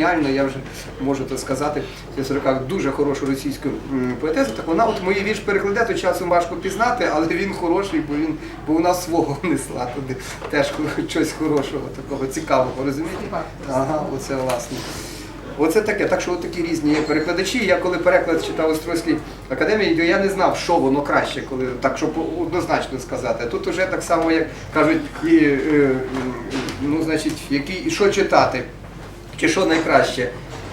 геніально, я вже можу то сказати, в 40 дуже хорошу російську поетесу. Так вона от мої вірш перекладе, то часом важко пізнати, але він хороший, бо він бо вона свого несла туди теж щось хорошого, такого цікавого, розумієте? Ага, оце власне. Оце таке, так що такі різні є перекладачі. Я коли переклад читав в Острозькій академії, я не знав, що воно краще, коли так, щоб однозначно сказати. Тут уже так само, як кажуть, і, е, ну, значить, який, і що читати, чи що найкраще.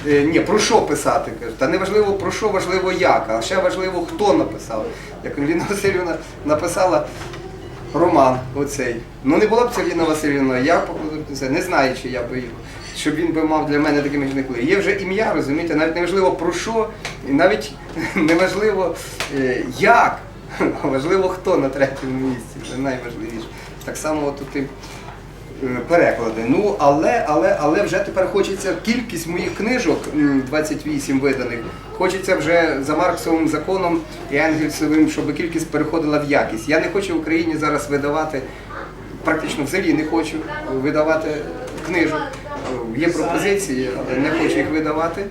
Е, Ні, про що писати? каже. Та не важливо про що, важливо як, а ще важливо, хто написав. Як Ліна Васильівна написала роман оцей. Ну не була б це Ліна Васильівна, я це, не знаю, чи я би його, щоб він би мав для мене такими жникли. Є вже ім'я, розумієте, навіть не важливо про що, і навіть не важливо е, як, а важливо хто на третьому місці. Це найважливіше. Так само от тут і переклади. Ну, але, але, але вже тепер хочеться кількість моїх книжок, 28 виданих, хочеться вже за Марксовим законом і Енгельсовим, щоб кількість переходила в якість. Я не хочу в Україні зараз видавати, практично взагалі не хочу видавати книжок. Е, Є пропозиції, але не хочу їх видавати.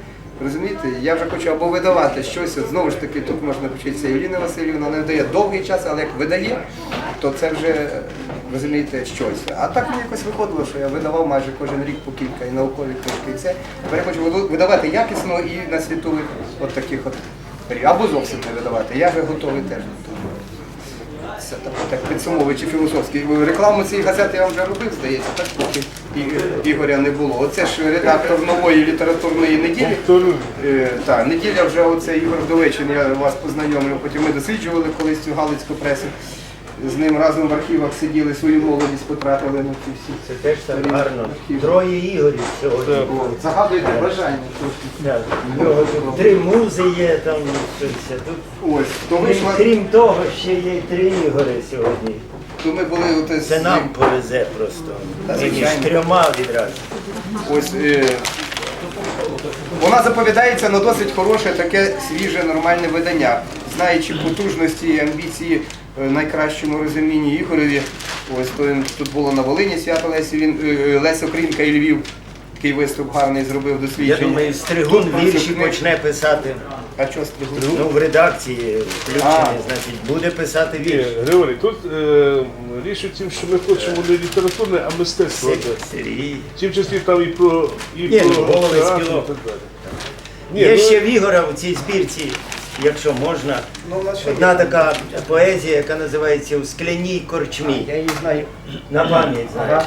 Розумієте, я вже хочу або видавати щось, знову ж таки, тут можна вчитися Юліна Васильівна, не видає довгий час, але як видає, то це вже розумієте щось. А так мені якось виходило, що я видавав майже кожен рік по кілька і наукові книжки, і все. Тепер я хочу видавати якісно і на світових от таких от або зовсім не видавати. Я вже готовий теж. Це так, так підсумовуючи філософський. Рекламу цієї газети я вам вже робив, здається, так поки І- Ігоря не було. Оце ж редактор нової літературної неділі. Е, так, неділя вже оце Ігор Довечин, я вас познайомлю. Потім ми досліджували колись цю галицьку пресу. З ним разом в архівах сиділи, свою молодість потратили на ці всі. Це теж так гарно. Троє Ігорів сьогодні. О, Загадуйте бажання. Нього тут три музи є, там щось. а Тут Ось, то крім, вийшла, крім того, ще є й три Ігори сьогодні. то ми були оте з Це нам повезе просто. Та, Мені ж звичайно. трьома відразу. Ось е, вона заповідається на досить хороше, таке свіже, нормальне видання. Знаючи потужності і амбіції найкращому розумінні Ігореві. Ось то він тут було на Волині свято Лесі, він е, Леся Українка і Львів. Такий виступ гарний зробив Я дослідження. думаю, Стригун Тут вірші книг- почне писати. А що стригу? Ну, в редакції А. включений, значить, буде писати Ні, вірш. Григорій, тут е, річ у тім, що ми хочемо не літературне, а мистецтво. Сергій. В тім числі там і про і Ні, про ну, голови театр, і так далі. Ні, Є ну, ще в Ігора в цій збірці, якщо можна, Ну, одна така поезія, яка називається У скляній корчмі. Я її знаю. На пам'ять знаєш. Ага.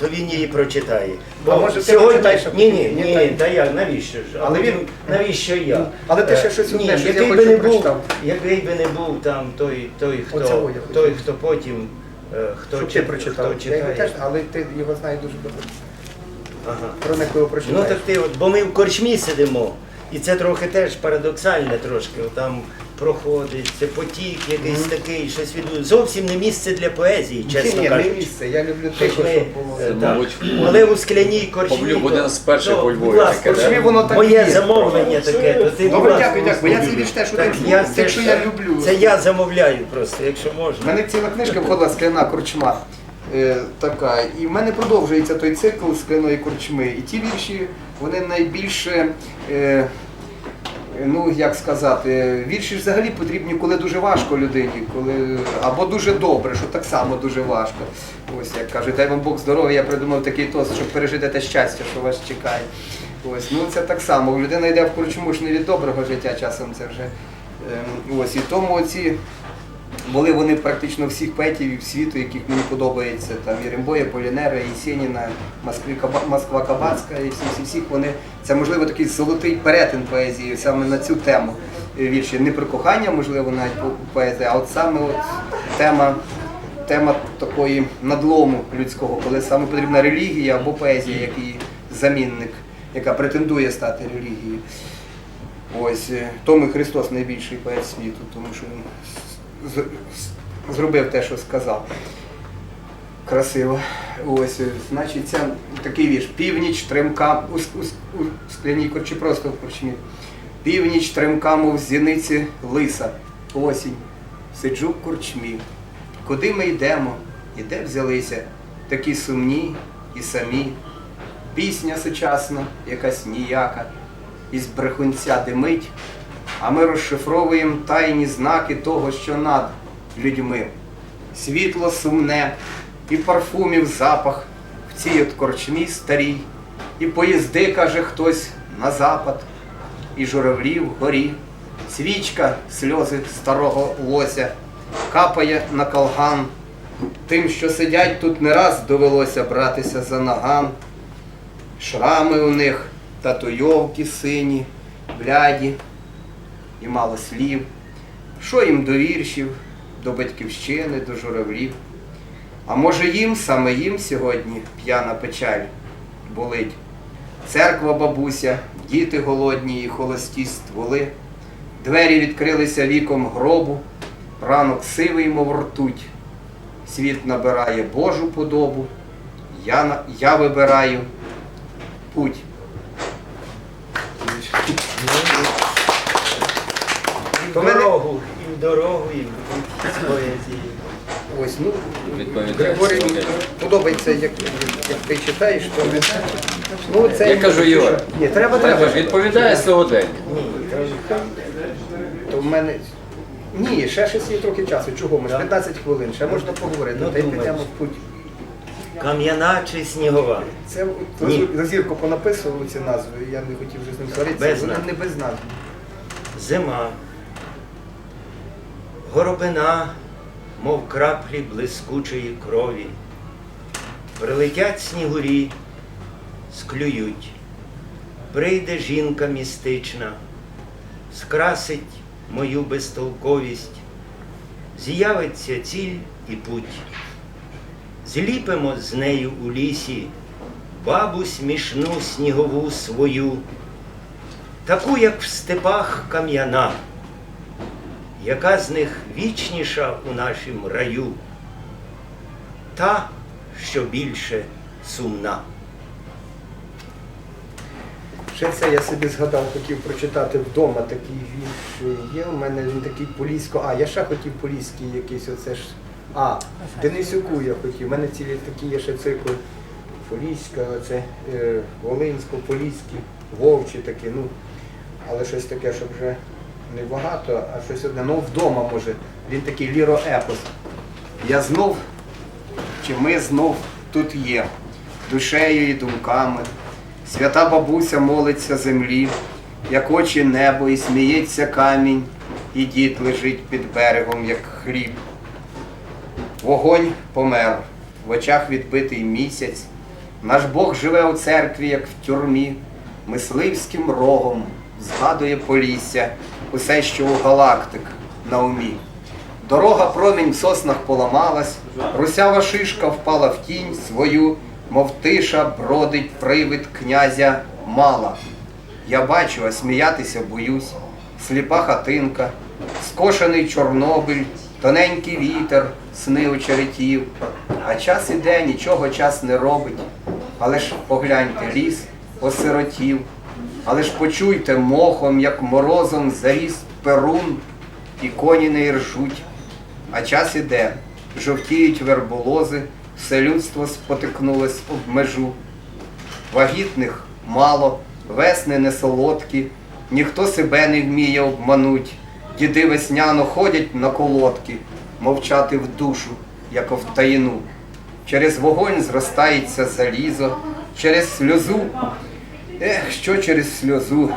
То він її прочитає. А може, ти прочитаєш, Ні, ні, ні, ні, та я, навіщо ж? Але він- навіщо я? Але ти ще Е, щось ні, одне, що я хочу, би не був, прочитав. який би не був там той, той, хто, той, хто потім, е, хто, Щоб ти прочитав. хто Я його читає. теж, але ти його знаєш дуже добре. Ага. Проникливо Ну прочитаєш. так ти от, бо ми в корчмі сидимо, і це трохи теж парадоксальне трошки. Там проходить, це потік якийсь такий, щось від зовсім не місце для поезії, чесно Ні, не кажучи. місце, я люблю тихо, ми, було. Це, так. мабуть, Але у скляній. Павлюк один з перших у Львові таке, да? Воно так Моє є. замовлення таке, то ти Добре, дякую, дякую. Я цей вірш теж Так, один я це, тих, що я люблю. Це я замовляю просто, якщо У можна. мене ціла книжка входила скляна корчма. Е, така. І в мене продовжується той цикл скляної корчми. І ті вірші, вони найбільше. Е, Ну, як сказати, вірші взагалі потрібні, коли дуже важко людині, коли або дуже добре, що так само дуже важко. Ось як кажуть, дай вам Бог здоров'я, я придумав такий тост, щоб пережити те щастя, що вас чекає. Ось, ну це так само. Людина йде в корчму ж не від доброго життя, часом це вже. ем, ось і тому ці були вони практично всіх поетів світу, яких мені подобається. Там і Римбоя, Полінера, і Сєніна, Москва Кабацька, і всі, всі, всіх вони. Це можливо такий золотий перетин поезії саме на цю тему вірші. Не про кохання, можливо, навіть поезія, а от саме от тема. Тема такої надлому людського, коли саме потрібна релігія або поезія, як її замінник, яка претендує стати релігією. Ось е, тому і Христос найбільший поет світу, тому що він зробив те, що сказав. Красиво. Ось, е, значить, це такий вірш. Північ тремка у, у, у скляній корчі, просто в корчмі. Північ тремка, мов зіниці лиса. Осінь. Сиджу в корчмі. Куди ми йдемо? І де взялися? Такі сумні і самі. Пісня сучасна, якась ніяка, із брехунця димить, а ми розшифровуємо тайні знаки того, що над людьми. Світло сумне, і парфумів запах в цій от корчмі старій, і поїзди, каже хтось, на запад, і журавлі вгорі, свічка, сльози старого лося, капає на колган. Тим, що сидять тут не раз довелося братися за наган. Шрами у них, татуйовки сині, бляді і мало слів. Що їм до віршів, до батьківщини, до журавлів? А може їм, саме їм сьогодні п'яна печаль болить? Церква бабуся, діти голодні і холості стволи. Двері відкрилися віком гробу, ранок сивий, мов ртуть. Світ набирає Божу подобу, я, я вибираю путь. І в То мене- дорогу, і в дорогу, і в поезії. Ось, ну, Відповідає. Григорій, подобається, як, як ти читаєш, то ну, це Я кажу, Ігор, Ні, треба, Треба треба. ж відповідає сьогодення. Ні. То в мене. Ні, ще щось є трохи часу. Чого ми? ж? 15 хвилин, ще можна поговорити. Ну, Та й думаєш. підемо в путь. Кам'яна чи снігова? Це Ні. за зірку понаписували ці назви, я не хотів вже з ним сваритися. Без Вони назв. не без назв. Зима, горобина, мов краплі блискучої крові. Прилетять снігурі, склюють. Прийде жінка містична, скрасить мою безтолковість, з'явиться ціль і путь. Зліпимо з нею у лісі бабу смішну снігову свою таку, як в степах кам'яна, яка з них вічніша у нашім раю, та, що більше сумна. Ще це я собі згадав, хотів прочитати вдома такий вірш. Є у мене він такий полісько. А, я ще хотів поліський якийсь оце ж. А, Денисюку я хотів. У мене цілі такі є ще цикли. Поліська, оце е, Волинсько, Поліські, Вовчі такі, ну. Але щось таке, щоб вже не багато, а щось одне. Ну вдома може. Він такий ліроепос. Я знов, чи ми знов тут є, душею і думками. Свята бабуся молиться землі, як очі небо, і сміється камінь, і дід лежить під берегом, як хліб. Вогонь помер, в очах відбитий місяць. Наш Бог живе у церкві, як в тюрмі, мисливським рогом згадує Полісся, усе, що у галактик на умі. Дорога промінь в соснах поламалась, русява шишка впала в тінь свою, мов тиша бродить привид князя мала. Я бачу, а сміятися боюсь, сліпа хатинка, скошений Чорнобиль, тоненький вітер, сни очеретів. А час іде, нічого час не робить. Але ж погляньте, ліс осиротів, але ж почуйте мохом, як морозом заріс перун, і коні не іржуть. А час іде, жовтіють верболози, все людство спотикнулось об межу. Вагітних мало, весни не солодкі, ніхто себе не вміє обмануть. Діди весняно ходять на колодки, мовчати в душу, як в таїну. Через вогонь зростається залізо, через сльозу. Ех, що через сльозу?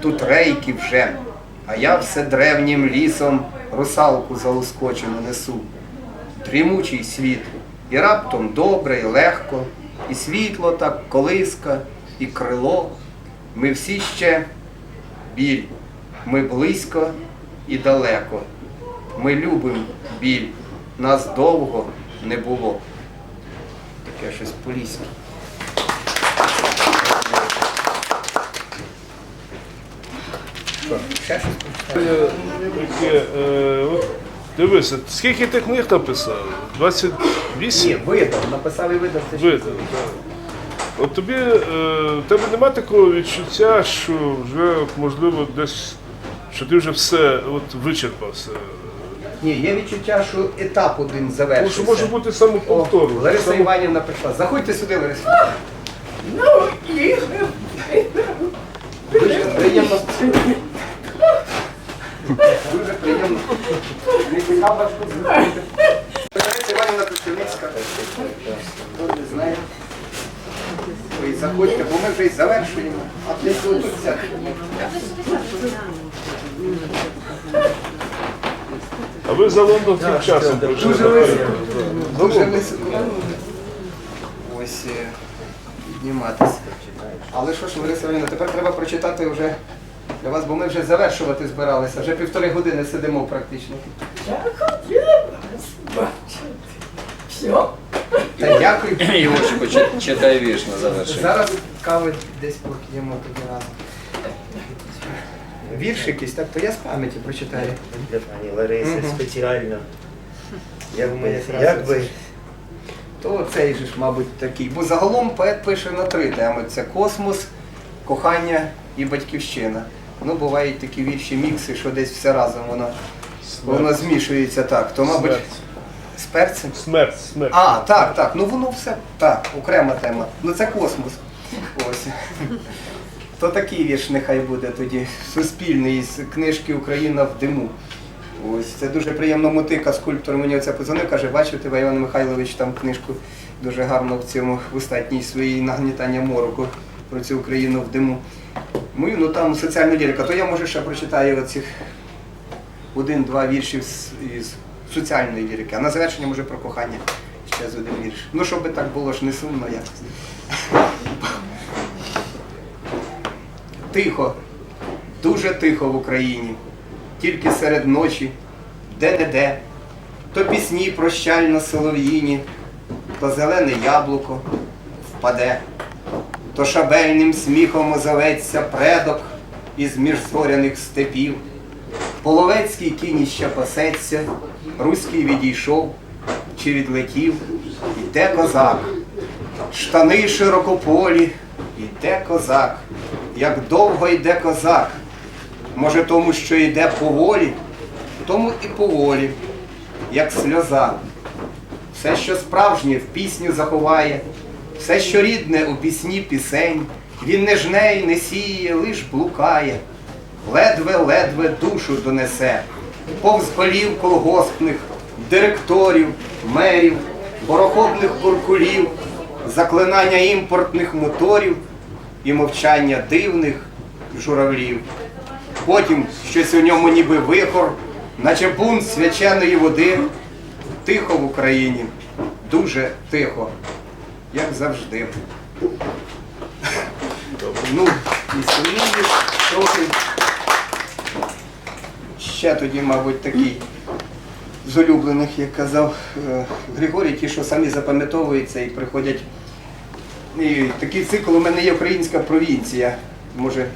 Тут рейки вже, а я все древнім лісом русалку заускочену несу. Дрімучий світ, і раптом добре, і легко, і світло так колиска, і крило. Ми всі ще біль, ми близько і далеко. Ми любим біль, нас довго не було. Таке щось поліське. Ще щось прочитати? Таке, е, от, дивися, скільки ти книг написав? 28? Ні, видав, написав і видав це ще. Видав, так. От тобі, е, в тебе нема такого відчуття, що вже от, можливо десь, що ти вже все от, вичерпав все. Ні, є відчуття, що етап один Тому завершився. що може бути О, самоповтор. Лариса Само- Іванівна прийшла. Заходьте сюди, Лариса. Ну, Дуже приємно. Дуже приємно. Важко зробити. Іванівна Костелицька. Хто не знає. Ви заходьте, бо ми вже й завершуємо. А десь тут. А ви за Лондон тим часом прийшли. Дуже високо. Дуже високо. Ось е, підніматися. Але що ж, Лариса Іванівна, тепер треба прочитати вже для вас, бо ми вже завершувати збиралися. Вже півтори години сидимо практично. Я хотіла вас бачити. Все. Та дякую. Ігорчику, чи- читай вірш на завершення. Зараз кави десь поп'ємо тоді разом. Вірш якийсь, так, то я з пам'яті прочитаю. Для пані Лариси Мгм. спеціально. Як би, якраз як би. То цей же ж, мабуть, такий. Бо загалом поет пише на три теми: це космос, кохання і батьківщина. Ну, бувають такі вірші, мікси, що десь все разом воно, воно змішується так. То, мабуть, Смерть. з перцем. Смерть, смерть. А, так, так. Ну воно все так, окрема тема. Ну це космос. Ось. То такий вірш нехай буде тоді суспільний з книжки Україна в диму. Ось це дуже приємно мотика, скульптор мені оце позвонив, каже, бачив тебе, Іван Михайлович, там книжку дуже гарно в цьому в остатній своїй нагнітання мороку про цю Україну в диму. Мою, ну там соціальна лірика, то я може ще прочитаю оцих один-два віршів з, із соціальної лірики, а на завершення може про кохання ще з один вірш. Ну, щоб так було ж не сумно якось. Тихо, дуже тихо в Україні, тільки серед ночі, де-не-де, то пісні прощально солов'їні, то зелене яблуко впаде, то шабельним сміхом озоветься предок із міжзоряних степів. Половецький кінь ще пасеться, руський відійшов чи відлетів, іде козак, штани широкополі, іде козак, як довго йде козак, може тому, що йде поволі, тому і поволі, як сльоза. Все, що справжнє в пісню заховає, все, що рідне у пісні пісень, він не жне й не сіє, лиш блукає ледве-ледве душу донесе, повз голів колгоспних, директорів, мерів, бороходних куркулів, заклинання імпортних моторів і мовчання дивних журавлів. Потім щось у ньому ніби вихор, наче бунт свяченої води. Тихо в Україні, дуже тихо, як завжди. Ну, і сумніє трохи. Ще тоді, мабуть, такий з улюблених, як казав е, Григорій, ті, що самі запам'ятовуються і приходять. І такий цикл у мене є українська провінція. Може,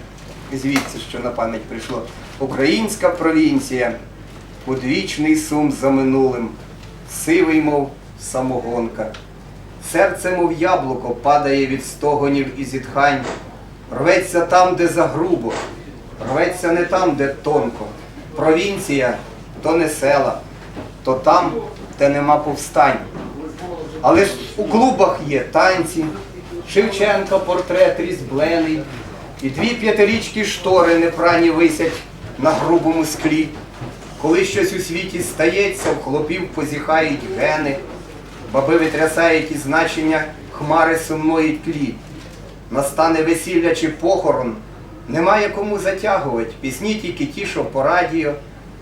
звідси, що на пам'ять прийшло. Українська провінція, подвічний сум за минулим, сивий, мов самогонка. Серце, мов яблуко, падає від стогонів і зітхань, рветься там, де загрубо, рветься не там, де тонко. Провінція то не села, то там, де нема повстань. Але ж у клубах є танці, Шевченка портрет різблений, і дві п'ятирічки штори непрані висять на грубому склі. Коли щось у світі стається, в хлопів позіхають гени, баби витрясають із значення хмари сумної тлі. Настане весілля чи похорон, немає кому затягувати. Пісні тільки ті, що по радіо,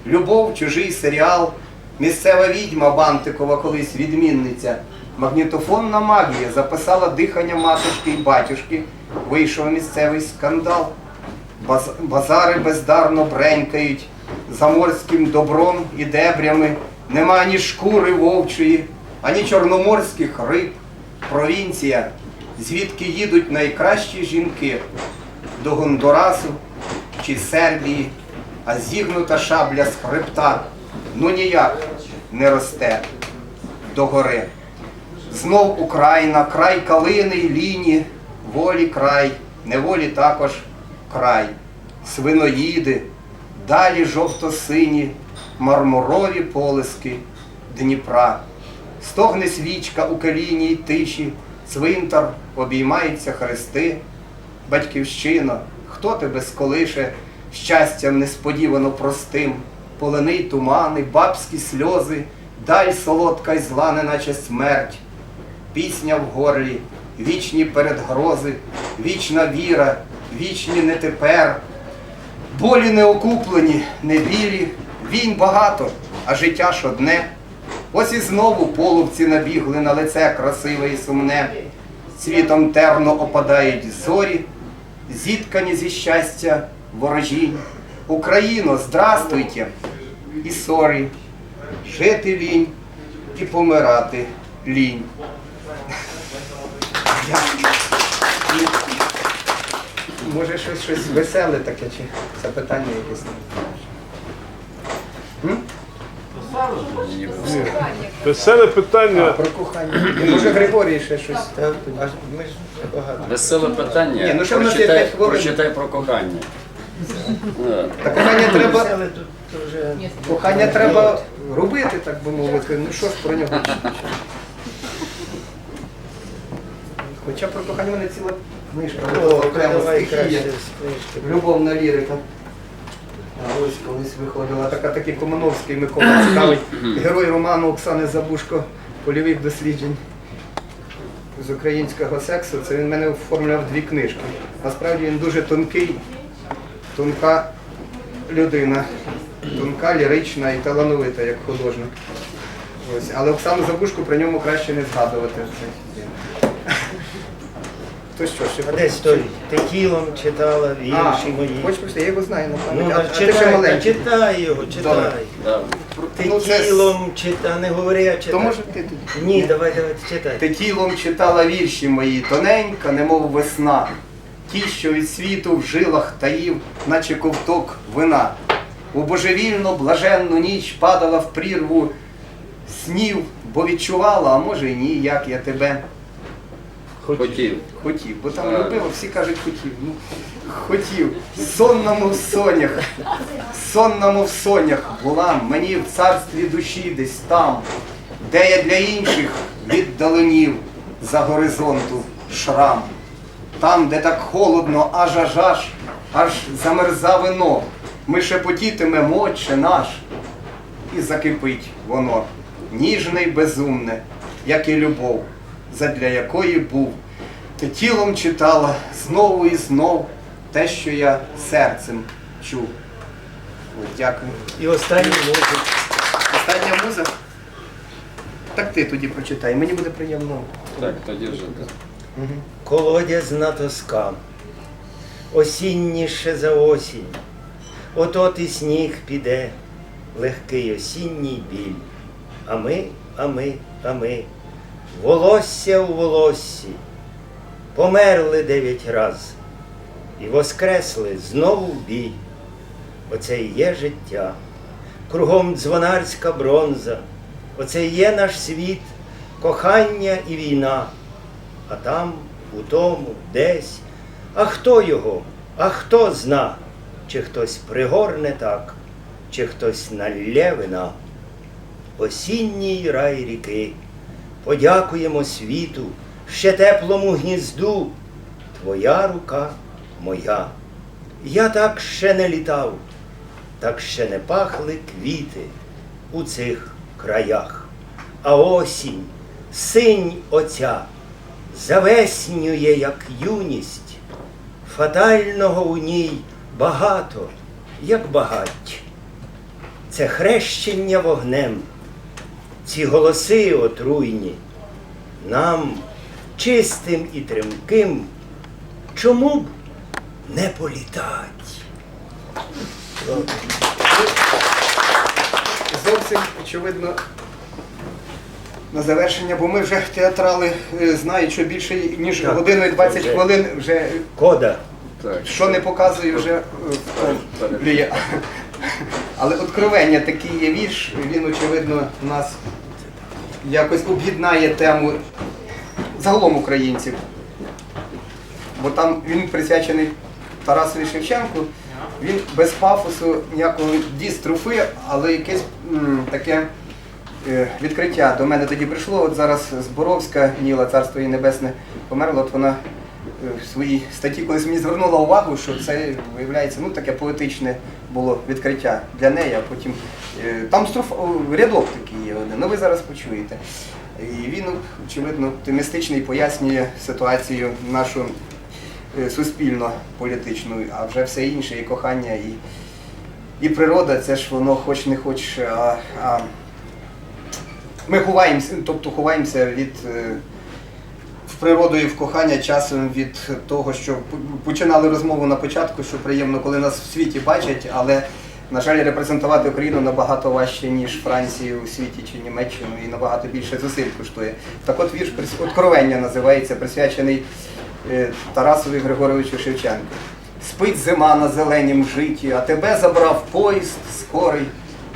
любов, чужий серіал, місцева відьма Бантикова, колись відмінниця. Магнітофонна магія записала дихання матушки і батюшки, вийшов місцевий скандал. Баз- Базари бездарно бренькають, заморським добром і дебрями нема ані шкури вовчої, ані чорноморських риб. Провінція, звідки їдуть найкращі жінки до Гондурасу чи Сербії, а зігнута шабля з хребта ну ніяк не росте до гори. Знов Україна, край калини й ліні, волі край, неволі також край, свиноїди, далі жовто-сині, мармурові полиски Дніпра. Стогне свічка у каліній тиші, цвинтар, обіймаються хрести, батьківщина, хто тебе сколише щастям несподівано простим, полини тумани, бабські сльози, даль солодка й зла, неначе смерть, пісня в горлі, вічні передгрози, вічна віра, вічні не тепер. Болі не окуплені, не білі, війн багато, а життя ж одне. Ось і знову половці набігли на лице красиве і сумне. Світом терно опадають зорі, зіткані зі щастя ворожінь. Україно, здрастуйте і сорі, жити лінь і помирати лінь. Може щось, щось веселе таке, чи запитання якесь? Веселе питання. про кохання. Може Григорій ще щось. Та, ми ж багато. Веселе питання. Ні, ну що в нас є прочитай, п'ять хвилин? прочитай про кохання. Та кохання треба, кохання треба робити, так би мовити. Ну що ж про нього? Хоча про кохання в мене ціла книжка. О, окремо стихія. Любовна лірика. А ось колись виходила така такий Комановський Микола цікавий герой роману Оксани Забушко польових досліджень з українського сексу. Це він мене оформляв дві книжки. Насправді він дуже тонкий, тонка людина, тонка, лірична і талановита як художник. Ось. Але Оксану Забушку про ньому краще не згадувати. То що, ще десь той, ти тілом читала а, вірші мої. хочеш просто, я його знаю на Ну, пам'ять. а, а ти ще читай, маленький. читай його, читай. Да. Ти Ну, це- тілом читай, не говори, а читай. То може ти тоді. Ні, давай, давай, читай. Ти тілом читала вірші мої, тоненька, немов весна. Ті, що від світу в жилах таїв, наче ковток вина. У божевільну блаженну ніч падала в прірву снів, бо відчувала, а може й ні, як я тебе Хотів. хотів. Бо там а всі кажуть хотів. Ну, хотів. Сонна мов сонях, сонна мов сонях була мені в царстві душі десь там, де я для інших віддаленів за горизонту шрам. Там, де так холодно, аж аж аж, аж замерза вино. Ми шепотітимемо, Отче наш, і закипить воно, ніжне й безумне, як і любов, задля якої був. Ти тілом читала знову і знов те, що я серцем чув. Ось, дякую. І останній музик. Остання муза. Так ти тоді прочитай, мені буде приємно. Так, тоді вже. да. Колодязна тоска, осінніше за осінь, от-от і сніг піде, легкий осінній біль. А ми, а ми, а ми, волосся у волоссі, померли дев'ять раз. І воскресли знову в бій. Оце і є життя, кругом дзвонарська бронза, оце і є наш світ, кохання і війна. А там, у тому, десь, а хто його, а хто зна, чи хтось пригорне так, чи хтось налє вина. Осінній рай ріки, подякуємо світу, ще теплому гнізду, твоя рука моя. Я так ще не літав, так ще не пахли квіти у цих краях. А осінь, синь оця, завеснює, як юність, фатального у ній багато, як багать. Це хрещення вогнем, ці голоси отруйні, нам, чистим і тремким, чому б не політать? Зовсім очевидно. На завершення, бо ми вже театрали е, знають, що більше ніж Так, годину і 20 вже. хвилин вже Кода. Так. що не показує вже е, Лія. Але откровення такий є вірш, він, очевидно, нас якось об'єднає тему загалом українців. Бо там він присвячений Тарасові Шевченку. Він без пафосу ніякого дістрофи, але якесь м, таке е, відкриття до мене тоді прийшло. От зараз Зборовська Ніла, царство її небесне, померла. От вона в своїй статті колись мені звернула увагу, що це виявляється ну, таке поетичне було відкриття для неї, а потім е, там строф, рядок такий є один, ну ви зараз почуєте. І він, очевидно, оптимістичний, пояснює ситуацію нашу е, суспільно-політичну, а вже все інше, і кохання, і, і природа, це ж воно хоч не хоч. А, а ми ховаємося, тобто ховаємося від е, в природу і в кохання часом від того, що починали розмову на початку, що приємно, коли нас в світі бачать, але, на жаль, репрезентувати Україну набагато важче, ніж Францію у світі чи Німеччину, і набагато більше зусиль коштує. Так от вірш «Откровення» називається, присвячений е, Тарасові Григоровичу Шевченку. Спить зима на зеленім житті, а тебе забрав поїзд скорий.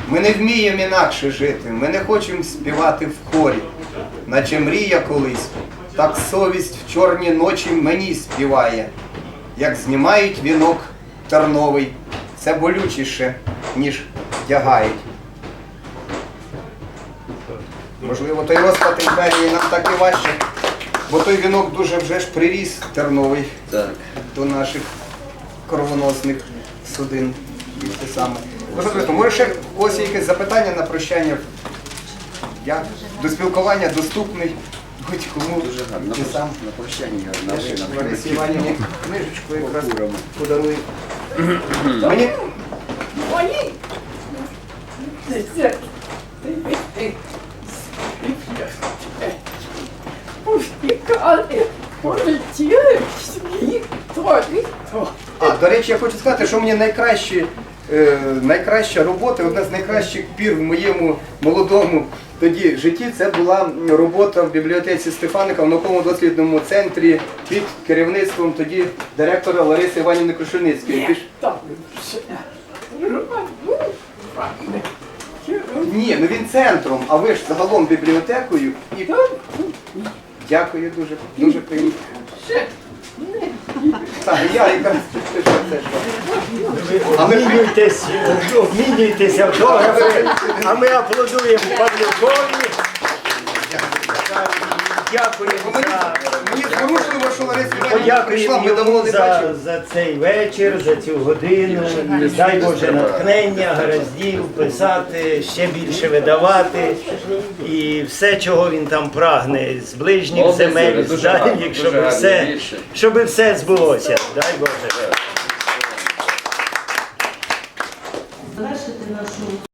Ми не вміємо інакше жити, ми не хочемо співати в хорі, наче мрія колись, так совість в чорні ночі мені співає, як знімають вінок терновий, це болючіше, ніж вдягають. Можливо, той розпад імперії нам так і важче, бо той вінок дуже вже ж приріс терновий Так. до наших кровоносних судин. І саме. Може, може ще є якесь запитання на прощання? Я до спілкування доступний будь-кому. Дуже гарно. Ти сам. На прощання Я на ще Ларисі Іванівні книжечку якраз подарую. Мені Мої. Повтікали, полетіли в світ, то і то. А, до речі, я хочу сказати, що мені найкращі, е, найкраща робота, одна з найкращих пір в моєму молодому тоді в житті, це була робота в бібліотеці Стефаника в науковому дослідному центрі під керівництвом тоді директора Лариси Іванівни ще роману, файне. Ні, ну він центром, а ви ж загалом бібліотекою. І дякую дуже, дуже приємно. Так, я якраз це що, це що. Обмінюйтесь, обмінюйтесь автографи, а ми аплодуємо Павлюкові. Дякуємо за, мені зворушливо, що Лариса Іванівна прийшла, подякуємо ми давно йому не за, бачили. за цей вечір, за цю годину. І дай Боже натхнення, гараздів, писати, ще більше видавати. І все, чого він там прагне, з ближніх земель, з дуже дальніх, гарно, щоб гарно, все, більше. щоб все збулося. Дай Боже.